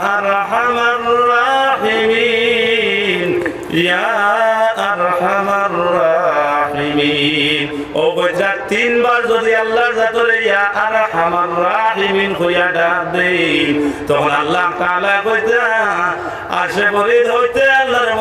أرحم الراحمين يا أرحم الراحمين ও কইতা তিনবার যদি আল্লাহর জাতরে ইয়া আরহামার রাহিমিন কইয়া ডাক দেই তখন আল্লাহ তাআলা কইতা আসে পরিদ হইতে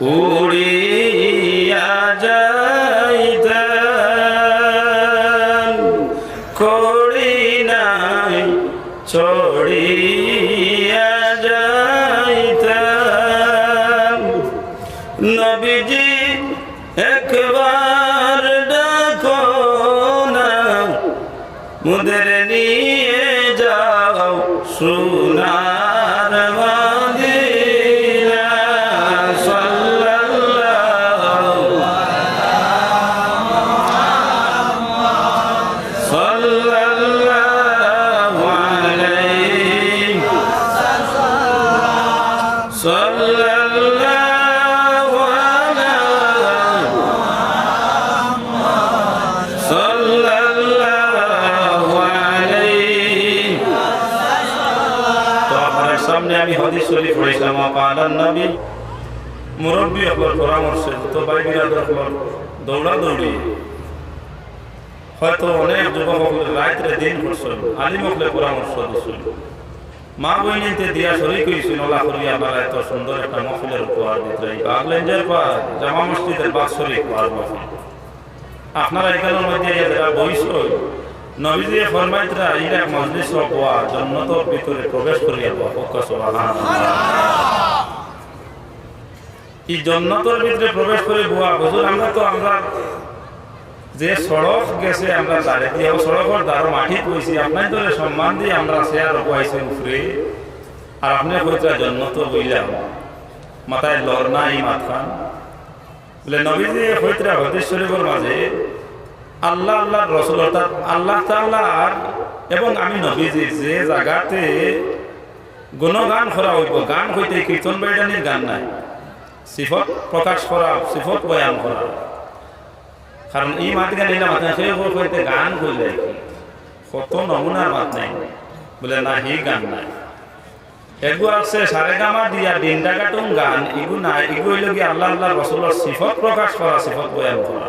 উড়িয়া যাইতেন করি নাই ছড়িয়া যাইতেন নবীজি একবার ডাকো না মুদের নিয়ে যাও সোনার সামনে আমি হাদিস শরীফ পড়েছিলাম পালান নবী। মুরব্বী আপনার পরামর্শে, তো ভাই বিরাদর দৌড়া দৌড়ি হয়তো অনেক যুবক রাত্রে দিন করছেন, আলিম হকলে পরামর্শ দিচ্ছেন। মা বইনিতে দিয়া শরীর কইছিল আল্লাহ করিয়া আপনারা এত সুন্দর একটা মহফিলের উপহার দিতে বাগলেঞ্জের পা, জামা মসজিদের বাৎসরিক উপহার মহফিল। আপনারা এখানের মধ্যে যারা বইস নবীজি ফরমাইতরা, ইরা মজলিস জন্নতর ভিতরে প্রবেশ করিয়া দেওয়া পক্ষ এই জন্নতর ভিতরে প্রবেশ করে বুয়া হুজুর, আমরা তো, আমরা যে সড়ক গেছে, আমরা দাঁড়ে দিয়ে সড়কের দ্বারা মাটি কইছি আপনার ধরে সম্মান দিয়ে আমরা শেয়ার রকমাইছি উপরে। আর আপনি কইতা জন্নত বইলাম মাথায় লর নাই মাথান বলে, নবীজি হইতরা হদিস শরীফের মাঝে আল্লাহ আল্লাহ রসুল অর্থাৎ আল্লাহ তাআলার এবং আমি নবীজি যে জায়গাতে গুণগান করা হইব, গান হইতে কীর্তন বাইডানির গান নাই। সিফত প্রকাশ করা, সিফত বয়ান করা। কারণ এই মাত গান এলাম সেই হইতে গান কইলে কত নমুনার মাত নাই। বলে না হি গান নাই। এগু আছে সারে গামা দিয়া দিনটা কাটুন গান ইগু নাই ইগু হইল কি আল্লাহ আল্লাহ রসুলের সিফত প্রকাশ করা, সিফত বয়ান করা।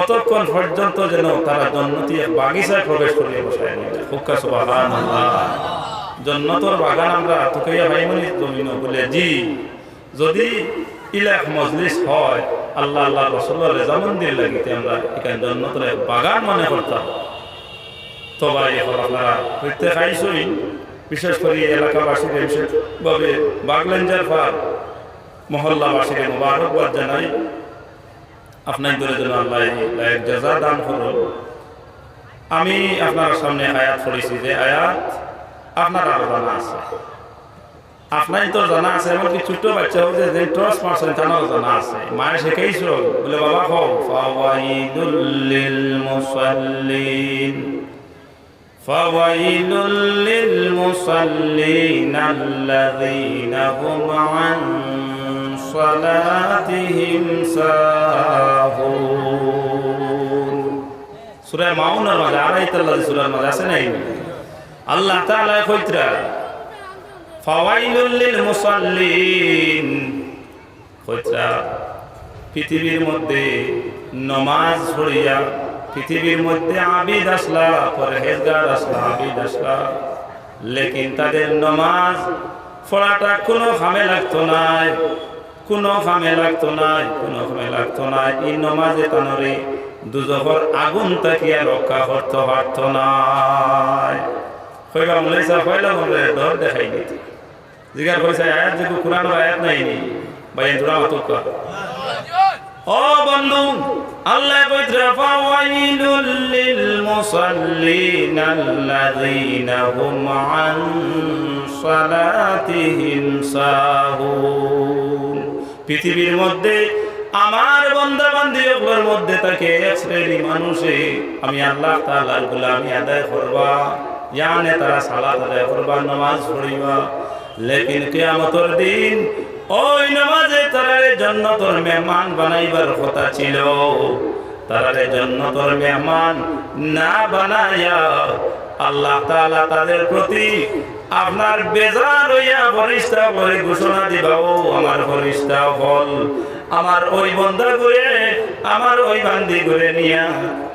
অতক্ষণ পর্যন্ত যেন তারা জন্নতি বাগিচায় প্রবেশ করিয়া বসায় জন্নতর বাগান আমরা তোকে ভাইমনি জমিন বলে জি। যদি ইলাক মজলিস হয়, আল্লাহ আল্লাহ রসল্লাহ রেজামন্দির লাগিতে আমরা এখানে জন্নতর বাগান মনে করতাম। তো ভাই এখন আপনারা প্রত্যেক আইসই বিশেষ করে এলাকাবাসীকে বিশেষভাবে বাগলেঞ্জার পার মহল্লাবাসীকে মোবারকবাদ জানাই। আপনার ধরে যেন আল্লাহ লাইক জাজা দান করুন আমি আপনার সামনে আয়াত পড়েছি যে আয়াত আপনার আরো জানা আছে আপনার তো জানা আছে এমনকি ছোট্ট বাচ্চা হোক যে টস মারছেন তারও জানা আছে মায়ের শিখাইছ বলে বাবা খাও ফাওয়াইদুল মুসাল্লিন فويل للمصلين الذين هم عن صلاتهم ساهون সূরা মাউনের মাঝে আড়াইতাল্লাহ সূরার মাঝে আছে নাই আল্লাহ তাআলা কইতরা ফাওয়াইলুল লিল মুসাল্লিন কইতরা পৃথিবীর মধ্যে নমাজ পড়িয়া পৃথিবীর মধ্যে আবিদ আসলা পরহেজগার আসলা আবিদ আসলা লেকিন তাদের নমাজ পড়াটা কোনো খামে লাগতো নাই কোনো খামে লাগতো নাই, কোনো খামে লাগতো নাই। এই নমাজে তানরে দুজহর আগুন তাকিয়া রক্ষা করতে পারতো নাই। কইবা মনে সা কইলা মনে ডর দেখাই দিত। জিগার কইসা আয়াত যে কোরআন আয়াত নাই নি, ভাই দুরা মতো ও বন্ধু, আল্লাহ কইতরা ফাওয়াইলুল লিল মুসাল্লিন আল্লাযীনা হুম আন সালাতিহিম সাহুন। পৃথিবীর মধ্যে, আমার বন্ধা বান্ধি ওগুলোর মধ্যে তাকে শ্রেণি মানুষে। আমি আল্লাহ তাআলার গোলামি আদায় করবা। ইয়ানে তারা সালাত আদায় করবা, নামাজ পড়িবা। লেকিন কিয়ামতের দিন ওই নামাজে তারারে জন্নতর মেহমান বানাইবার কথা ছিল। তারারে জন্নতর মেহমান না বানাইয়া আল্লাহ তাআলা তাদের প্রতি আপনার বেজার হইয়া ফরিস্তা করে ঘোষণা দিবাও আমার ফরিস্তা হল আমার ওই বন্ধা করে আমার ওই বান্দি করে নিয়া,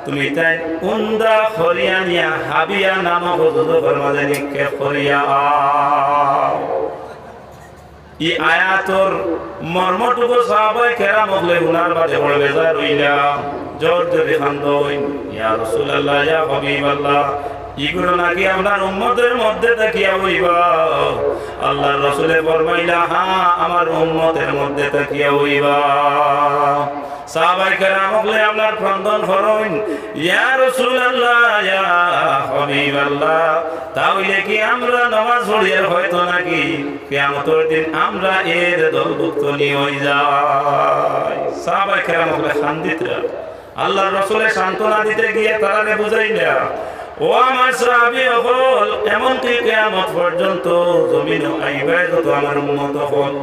তুমি তাই উন্দা খরিয়া নিয়া, হাবিয়া নামক দুধের মাঝে নিক্ষেপ করিয়া ই আয়াতর মর্মটুকু সাহাবাই কেরা মগলে গুনার বাদে বড় বেজার হইলা জোর যদি খান্দই ইয়া রাসূলুল্লাহ, ইয়া হাবিবাল্লাহ ইগুলো নাকি আপনার উম্মতের মধ্যে তাকিয়া হইবা। আল্লাহর রাসূলে ফরমাইলা হ্যাঁ আমার উম্মতের মধ্যে তাকিয়া হইবা। সাহাবাই কেরাম তাহলে কি আমরা নামাজ হয়তো নাকি কিয়ামতের দিন আমরা এর দলভুক্ত নিয়ে হয়ে যাই? সাহাবাই কেরাম হলে শান্তিতরা আল্লাহর রাসূলের সান্ত্বনা দিতে গিয়ে তারারে বুঝাইলা ও আমার সাহাবী হল, এমনকি কিয়ামত পর্যন্ত জমিন আইবা যত আমার উম্মত হল।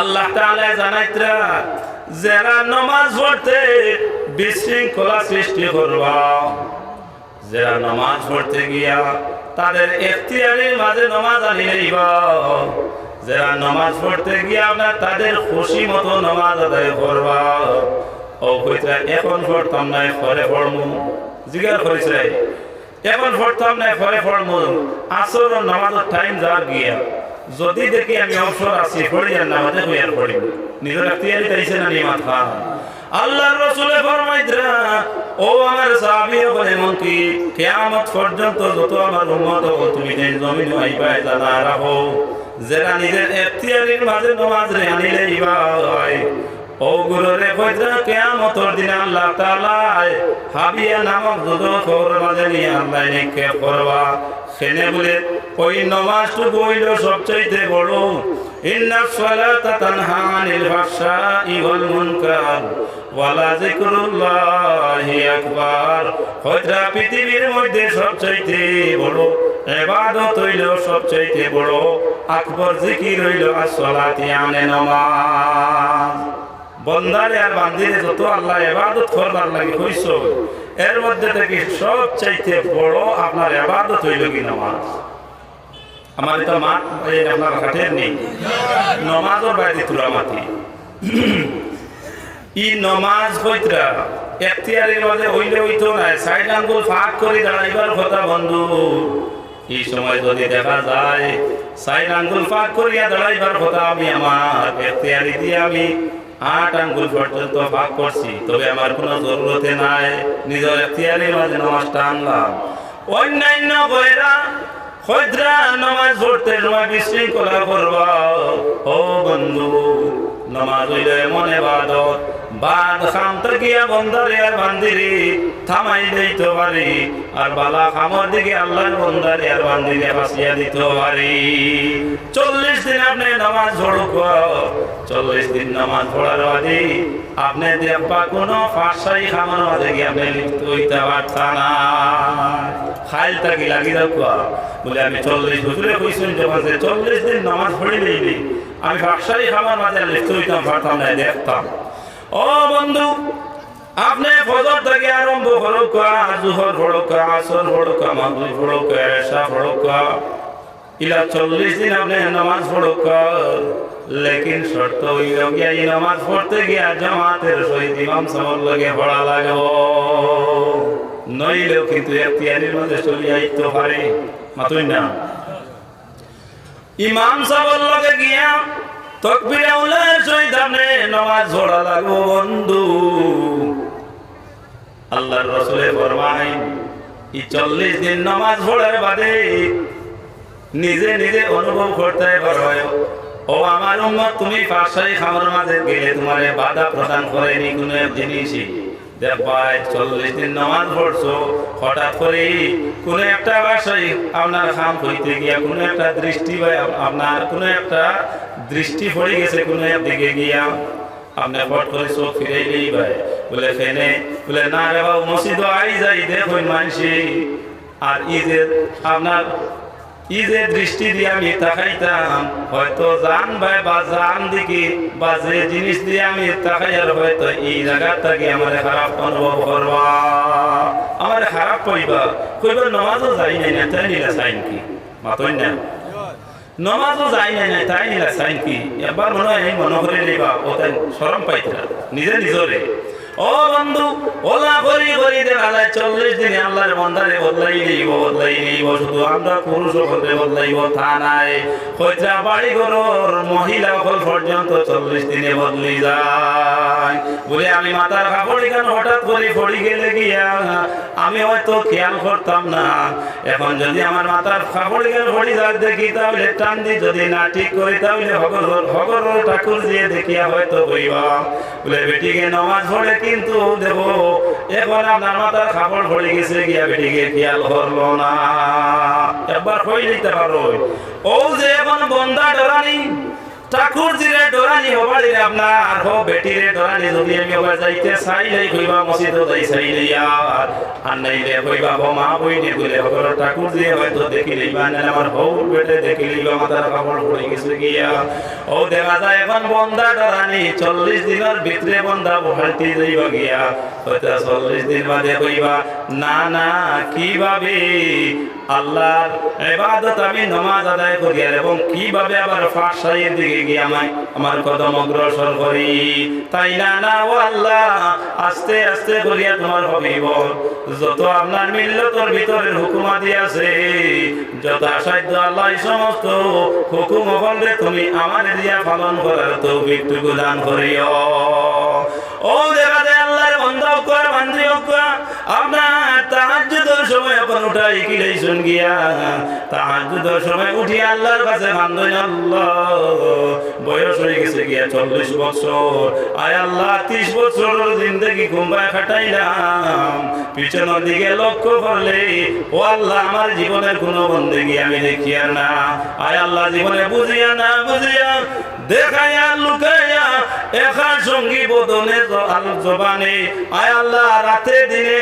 আল্লাহ তাআলা জানাইতরা যারা নামাজ পড়তে বিশৃঙ্খলা সৃষ্টি করবা, যারা নামাজ পড়তে গিয়া তাদের এখতিয়ারের মাঝে নামাজ আনিলেইবা যারা নামাজ পড়তে গিয়া আপনার তাদের খুশি মতো নামাজ আদায় করবা, ও কইতরা এখন পড়তাম নাই পরে পড়মু। জিজ্ঞাসা করেছে এখন পড়তাম নাই পরে পড়মু আসর নামাজের টাইম যা গিয়া। যদি দেখি আমি অবসর আছি, পড়ি আর নামাজে হইয়ার পড়ি। নিজের এখতিয়ারি তাইছে না নিমাত খান আল্লাহর রাসূলে ফরমাইতরা ও আমার সাহাবী বলে এমন কি কিয়ামত পর্যন্ত যত আমার উম্মত ও তুমি দেন জমিন আইবা জানা রাখো যারা নিজের এখতিয়ারির মাঝে নামাজ রে আনিলে ইবা ও গুরুরে কইতরা কিয়ামতের দিন আল্লাহ তাআলা হাবিয়া নামক দুধ খবর মাঝে নিয়ে আল্লাহ নিক্ষেপ করবা। সেনে বলে, ওই নমাজটুকু হইল সবচাইতে বড়। ইন্না সালাতা তানহা আনিল ফাহশাই ওয়াল মুনকার ওয়ালা যিকরুল্লাহি আকবার। হয়তো পৃথিবীর মধ্যে সবচাইতে বড়, ইবাদত হইল সবচাইতে বড়। আকবর জিকির হইল as-সালাতি আনে নামাজ। বন্দারে আর বান্দিরে যত আল্লাহ এবাদত করবার লাগে হইছ, এর মধ্যে থেকে সব চাইতে বড় আপনার এবাদত হইল কি নামাজ? আমার এটা মাঠ আপনার হাটের নেই। নমাজও বাইরে তুলা মাটি ই নমাজ হইতরা, এখতিয়ারের মাঝে হইলে হইতো না, সাইড আঙ্গুল ফাঁক করে দাঁড়াইবার কথা বন্ধু। এই সময় যদি দেখা যায়, সাইড আঙ্গুল ফাঁক করিয়া দাঁড়াইবার কথা আমি, আমার এখতিয়ারি দিয়ে আমি আট আঙ্গুল পর্যন্ত ভাগ করছি, তবে আমার কোনো জরুরতে নাই। নিজের এখতিয়ারের মাঝে নামাজটা আনলাম অন্যান্য বইরা হয়দ্রা নামাজ পড়তে সময় বিশৃঙ্খলা করবা ও বন্ধু, নামাজ হইলে মনে বাদত বাদ খাম তাকিয়া বন্দারে আর বান্দিরি, থামাই দিতে পারি। আর বালা খামর দিকে আল্লাহর বন্দারে আর বান্দিরে ফাঁসিয়া দিতে পারি। চল্লিশ দিন আপনি নামাজ পড়ুক চল্লিশ দিন নামাজ পড়ার বাদে আপনি দেখবা কোনো ফাঁসাই খামার মাঝে গিয়ে আপনি লিপ্ত হইতে পারতা না। খাইল তাকি লাগি রাখবা বলে, আমি চল্লিশ বছরে কইছেন চল্লিশ দিন নামাজ পড়ি আমি ফাঁসাই খামার মাঝে লিপ্ত হইতাম পারতাম না দেখতাম ও বন্ধু, আপনি ফজর থেকে আরম্ভ হড়কা জুহর হড়কা আসর হড়কা মাগরিব হড়কা এশা হড়কা ইলা চল্লিশ দিন আপনি নামাজ পড়কা লেকিন শর্ত হইল গিয়া এই নামাজ পড়তে গিয়া জামাতের সহিত ইমাম সামর লগে পড়া লাগব। নইলেও কিন্তু এখতিয়ারির মধ্যে চলে আইতে পারে। মাতুই না। ইমাম সামর লগে গিয়া বন্ধু। এই চল্লিশ দিন নিজে নিজে অনুভব করতে পারো। ও আমার উম্মত, তুমি পাশাই খামার মাঝে গেলে তোমার বাধা প্রদান করেনি কোনো জিনিসই। দেখবাই চল্লিশ দিন নামাজ পড়ছো, হঠাৎ করে কোনো একটা বাসায় আপনার খাম হইতে গিয়া, কোনো একটা দৃষ্টি আপনার, কোনো একটা দৃষ্টি পড়ে গেছে, কোনো একদিকে গিয়া, আপনি ফট করে চোখ ফিরে নেই ভাই, বলে ফেনে, বলে, না রে বাবু মসজিদ আই যাই, দেখুন মানসি আর যে আপনার ই যে দৃষ্টি দিয়ে আমি তাকাইতাম। হয়তো জান ভাই বা জান দিকে বা যে জিনিস দিয়ে আমি তাকাই, আর হয়তো এই জায়গা থেকে আমার খারাপ অনুভব করবা। আমার খারাপ কইবা। কইবা নমাজও যাই নাই না, তাই নিলা চাইন কি? মাতই না। নমাজও যাই নাই না, তাই নিলা চাইন কি? এবার মনে হয় মনে করে নিবা ও তাই সরম পাইতা নিজে নিজরে। ও বন্ধু, ওলা করি করি দেখা যায় চল্লিশ দিনে আল্লাহর বন্ধারে বদলাই বদলাই শুধু আমরা পুরুষ বদলাইব বাড়ি ঘরের মহিলা হল পর্যন্ত চল্লিশ দিনে বদলি যায়। বলে, আমি মাথার কেন হঠাৎ করে পড়ি গেলে গিয়া? আমি হয়তো খেয়াল করতাম না। এখন যদি আমার মাথার কাপড় কেন পড়ি যায় দেখি, তাহলে টান দি, যদি না ঠিক করি, তাহলে হগর ঠাকুর দিয়ে দেখিয়া হয়তো বইবা বলে, বেটিকে নমাজ পড়ে কিন্তু দেখো এখন আপনার মাথার খাবার পড়ে গেছে, গিয়া বেটিকে খেয়াল করল না। একবার হয়ে নিতে পারো? ও যে এখন বন্ধা ডরানি ঠাকুর জিরে ডরানি হবাড়ি আপনার হো বেটিরে ডরানি, যদি আমি হবার যাইতে চাই নাই, কইবা মসজিদ যাই চাই নাই আর। আর নাইলে কইবা, হো মা বই নে ঠাকুর জিরে হয়তো দেখি লইবা না আমার বেটে দেখি লইবা কাপড় পড়ে গেছে গিয়া। ও যায়, এখন বন্দা ডরানি, চল্লিশ দিনের ভিতরে বন্দা বহালতি যাইবা গিয়া। হয়তো চল্লিশ দিন বাদে কইবা, না না, কীভাবে আল্লাহর ইবাদত আমি নামাজ আদায় করি এবং কীভাবে আবার ফাঁসাইয়ের দিকে গিয়ে আমায়, আমার কদম অগ্রসর করি। তাই না না, ও আল্লাহ, আস্তে আস্তে করিয়া তোমার হবিব। যত আপনার মিল্লতর ভিতরের হুকুমাদি আছে যত সাধ্য আল্লাহ সমস্ত হুকুম হলে তুমি আমার দিয়া পালন করার তৌফিকটুকু দান করিও। ও যায় আল্লাহর বন্ধ আপনার উঠাই কি শুন গিয়া তাহাজ্জুদের সময় উঠি আল্লাহর কাছে আল্লাহ বয়স হয়ে গেছে গিয়া চল্লিশ বছর। আয় আল্লাহ, ত্রিশ বছর পিছনের দিকে লক্ষ্য করলে, ও আল্লাহ, আমার জীবনের কোনো বন্দেগি আমি দেখিয়া না। আয় আল্লাহ, জীবনে বুঝিয়া না বুঝিয়া, দেখাইয়া, লুকাইয়া, এখান সঙ্গী বদনে, জবানে। আয় আল্লাহ রাতে দিনে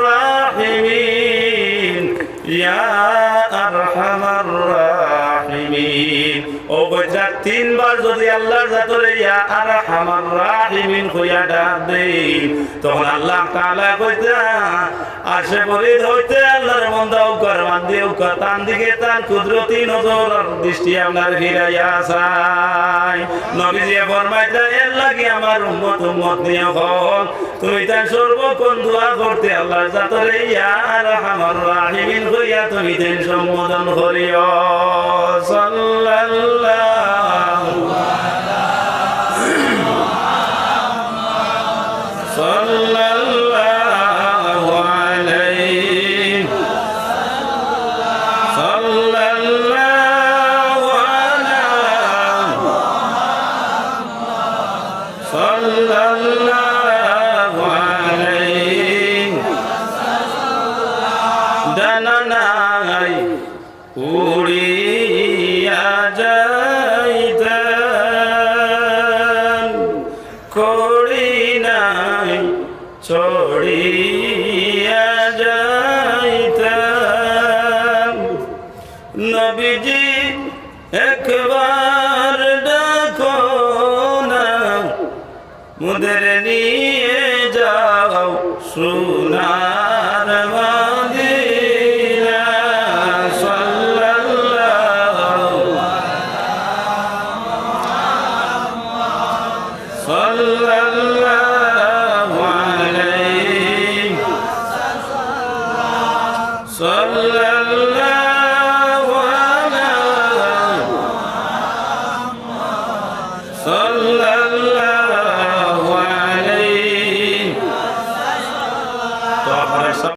ইয়া আরহামার তিনবার যদি আল্লাহর জাতরে ইয়া রাহিমিন কইয়া ডাক দেই, তখন আল্লাহ তাআলা কইতা, আসে পরে হইতে আল্লাহর তান দিকে তার কুদরতি নজর দৃষ্টি আপনার ফিরাইয়া চাই নবীজি ফরমাইতা এর লাগি আমার উম্মত উম্মত নিয়ে হল। তুমি তার সর্বক্ষণ দোয়া করতে আল্লাহর রাহিমিন তুমি দেন সম্বোধন করিও। সাল্লাল্লাহু নাই, উড়িয়া যাইতেন করি নাই ছড়িয়া যাইতেন নবীজি একবার ডাকো না, মুদের নিয়ে যাও সোনা